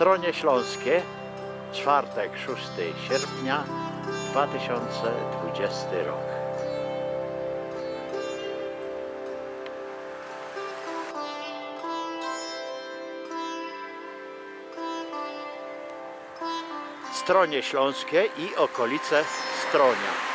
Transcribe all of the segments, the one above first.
Stronie Śląskie, czwartek 6 sierpnia 2020 rok. Stronie Śląskie i okolice Stronia.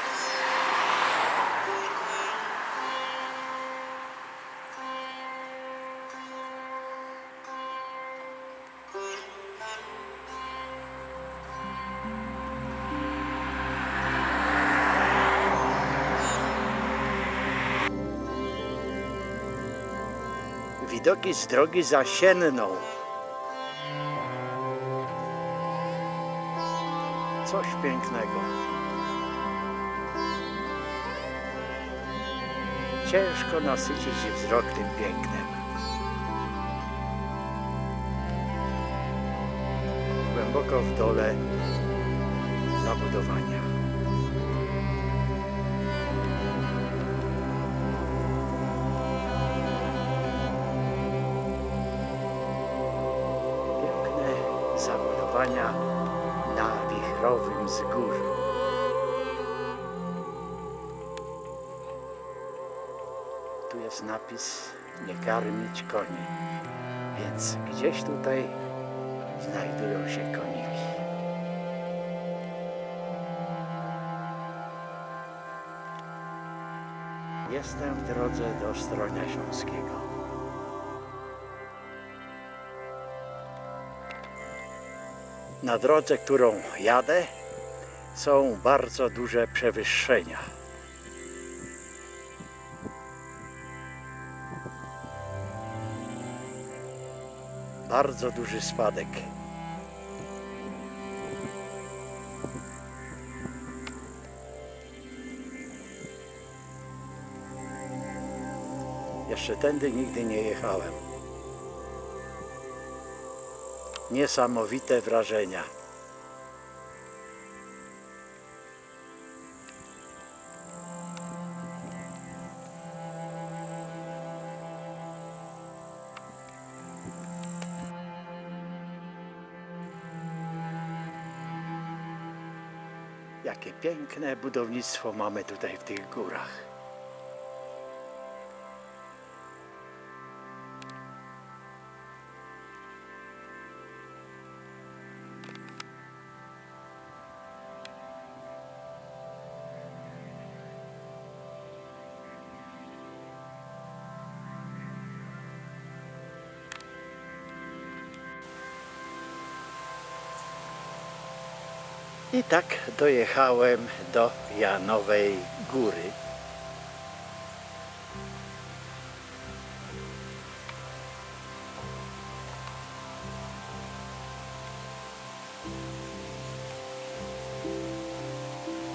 Widoki z drogi zasienną. Coś pięknego. Ciężko nasycić wzrok tym pięknem. Głęboko w dole zabudowania. Tu jest napis nie karmić koni, więc gdzieś tutaj znajdują się koniki. Jestem w drodze do Stronia Śląskiego. Na drodze, którą jadę, są bardzo duże przewyższenia. Bardzo duży spadek. Jeszcze tędy nigdy nie jechałem. Niesamowite wrażenia. Jakie piękne budownictwo mamy tutaj w tych górach. I tak dojechałem do Janowej Góry.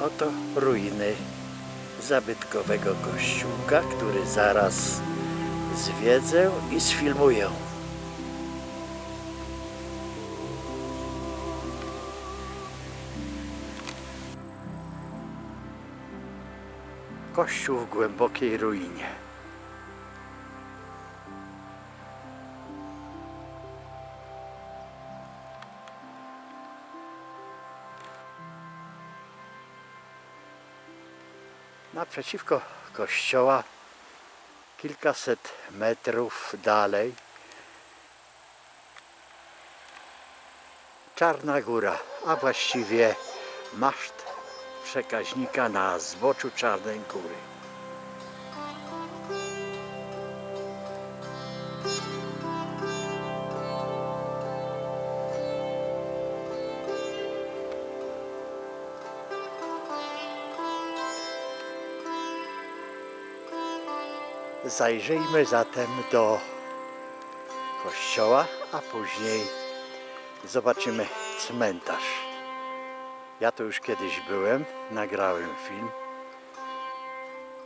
Oto ruiny zabytkowego kościółka, który zaraz zwiedzę i sfilmuję. Kościół w głębokiej ruinie. Naprzeciwko kościoła, kilkaset metrów dalej, Czarna Góra, a właściwie maszt przekaźnika na zboczu Czarnej Góry. Zajrzyjmy zatem do kościoła, a później zobaczymy cmentarz. Ja tu już kiedyś byłem, nagrałem film.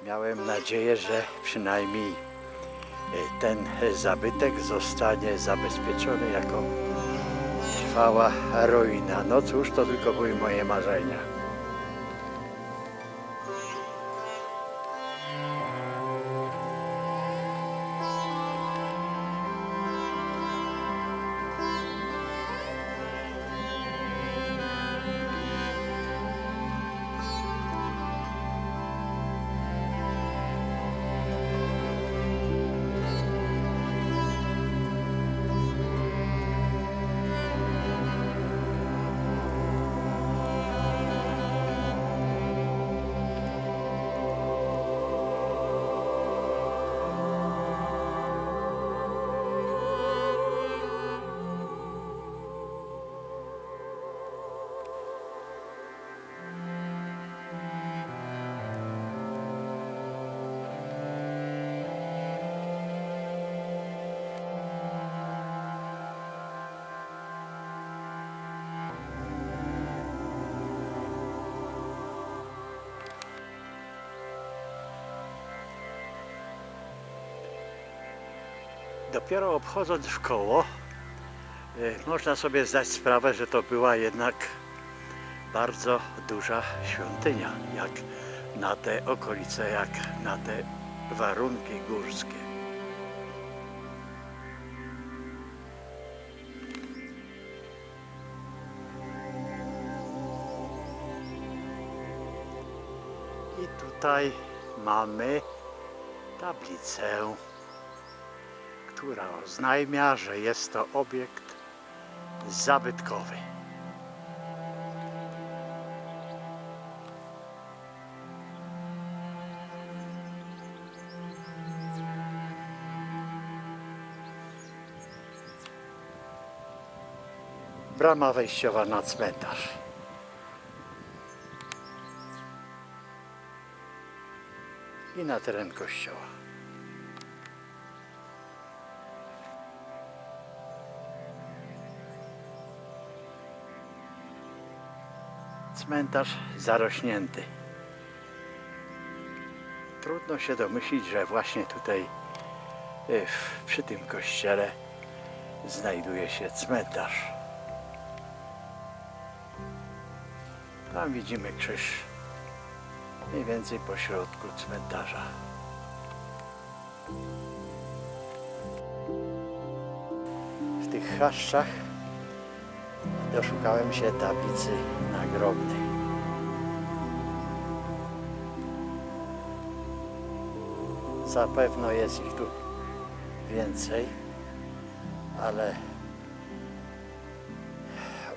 Miałem nadzieję, że przynajmniej e, ten zabytek zostanie zabezpieczony jako trwała ruina. No cóż, to tylko były moje marzenia. Dopiero obchodząc w koło, y, można sobie zdać sprawę, że to była jednak bardzo duża świątynia, jak na te okolice, jak na te warunki górskie. I tutaj mamy tablicę, która oznajmia, że jest to obiekt zabytkowy. Brama wejściowa na cmentarz. I na teren kościoła. Cmentarz zarośnięty. Trudno się domyślić, że właśnie tutaj y, przy tym kościele znajduje się cmentarz. Tam widzimy krzyż mniej więcej po środku cmentarza. W tych chaszczach doszukałem się tablicy nagrobnej. Zapewne jest ich tu więcej, ale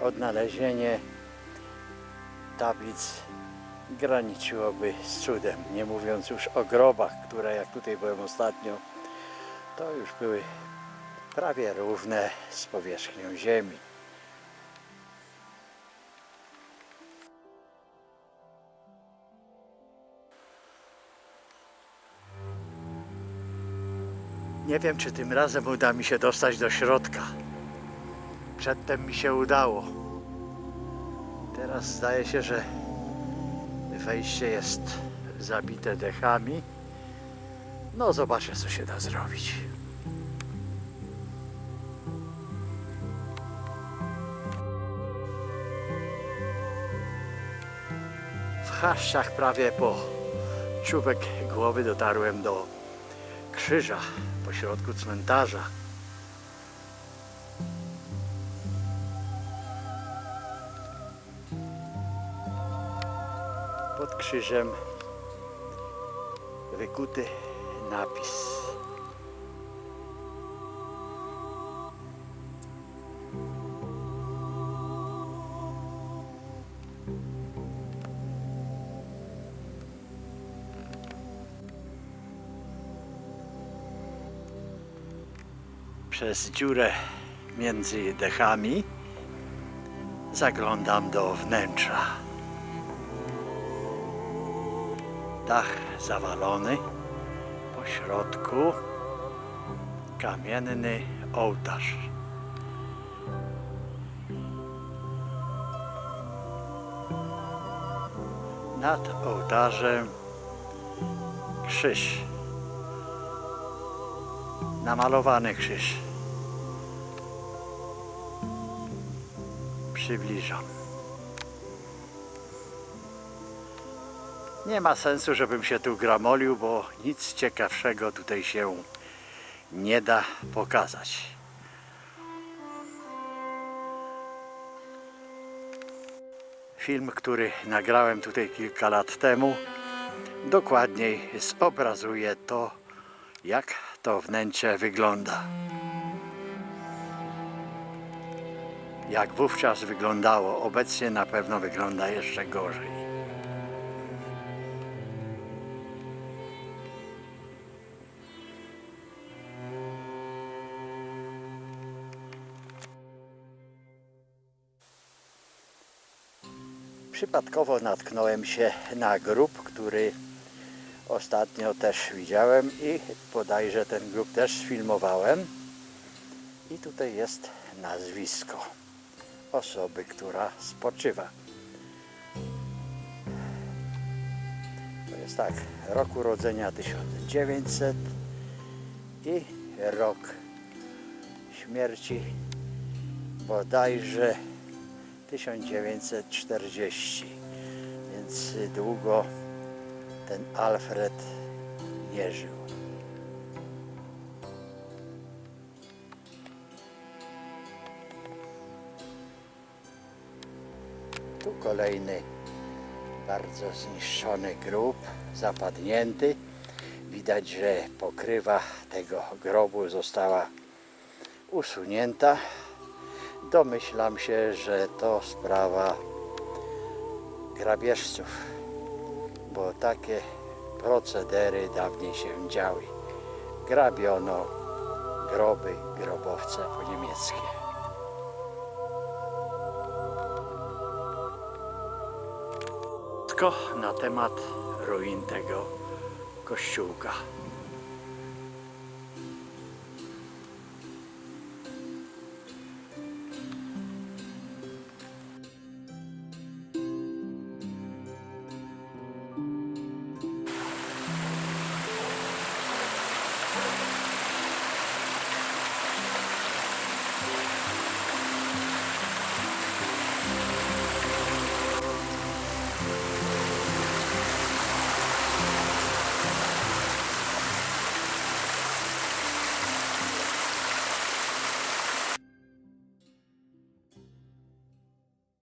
odnalezienie tablic graniczyłoby z cudem. Nie mówiąc już o grobach, które jak tutaj byłem ostatnio, to już były prawie równe z powierzchnią ziemi. Nie wiem, czy tym razem uda mi się dostać do środka. Przedtem mi się udało. Teraz zdaje się, że wejście jest zabite dechami. No, zobaczę, co się da zrobić. W chaszczach prawie po czubek głowy dotarłem do krzyża pośrodku cmentarza. Pod krzyżem wykuty Przez dziurę między dechami zaglądam do wnętrza. Dach zawalony, po środku kamienny ołtarz. Nad ołtarzem krzyż. Namalowany krzyż. Przybliżam. Nie ma sensu, żebym się tu gramolił, bo nic ciekawszego tutaj się nie da pokazać. Film, który nagrałem tutaj kilka lat temu, dokładniej zobrazuje to, jak to wnętrze wygląda. Jak wówczas wyglądało, obecnie na pewno wygląda jeszcze gorzej. Przypadkowo natknąłem się na grób, który ostatnio też widziałem i bodajże ten grób też sfilmowałem. I tutaj jest nazwisko osoby, która spoczywa. To jest tak, rok urodzenia 1900 i rok śmierci bodajże 1940, więc długo ten Alfred nie żył. Kolejny bardzo zniszczony grób, zapadnięty. Widać, że pokrywa tego grobu została usunięta. Domyślam się, że to sprawa grabieżców, bo takie procedery dawniej się działy. Grabiono groby, grobowce po niemieckie. Wszystko na temat ruin tego kościółka.